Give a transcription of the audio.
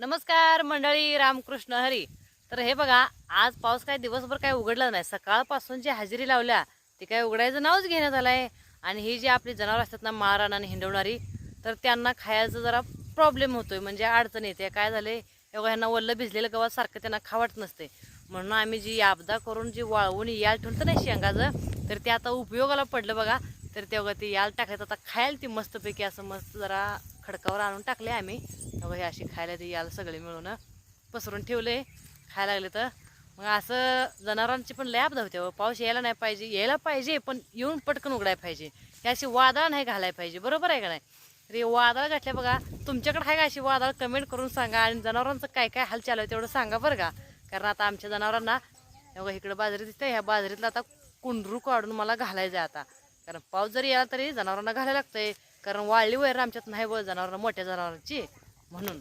नमस्कार मंडळी रामकृष्ण हरी. तर हे बघा आज पाऊस काय दिवसभर काय उघडला नाही. सकाळपासून जी हजेरी लावल्या ती काय उघडायचं नावच घेण्यात आहे आणि ही जी आपली जनावरं असतात ना माळरान आणि हिंडवणारी तर त्यांना खायचं जरा प्रॉब्लेम होतोय. म्हणजे अडचण येते. काय झाले एवढं ह्यांना वल्लं भिजलेलं गव्हात सारखं त्यांना खावट नसते. म्हणून आम्ही जी आपदा करून जी वाळवून याल ठेवतो नाही शेंगाचं तर ते आता उपयोगाला पडलं बघा. तर तेव्हा ते याल टाकायचं. आता खायला ती मस्तपैकी असं मस्त जरा खडकावर आणून टाकले आम्ही. मग हे अशी खायला ते याला सगळे मिळून पसरून ठेवले. खायला लागले तर. मग असं जनावरांची पण लॅब धावते पाऊस यायला नाही पाहिजे यायला पाहिजे पण येऊन पटकन उघडायला पाहिजे. हे अशी वादळ नाही घालायला पाहिजे बरोबर आहे का नाही? अरे वादळ घातल्या बघा तुमच्याकडे आहे का अशी वादळ? कमेंट करून सांगा आणि जनावरांचं काय काय हाल चालू आहे तेवढं सांगा बरं का? कारण आता आमच्या जनावरांना बघा इकडं बाजरी दिसते ह्या बाजरीतलं आता कुंडरू काढून मला घालायचं आहे आता. कारण पाऊस जरी आला तरी जनावरांना घालायला लागतंय. कारण वाळली वैर आमच्यात नाही व जनावर मोठ्या जनावरांची म्हणून.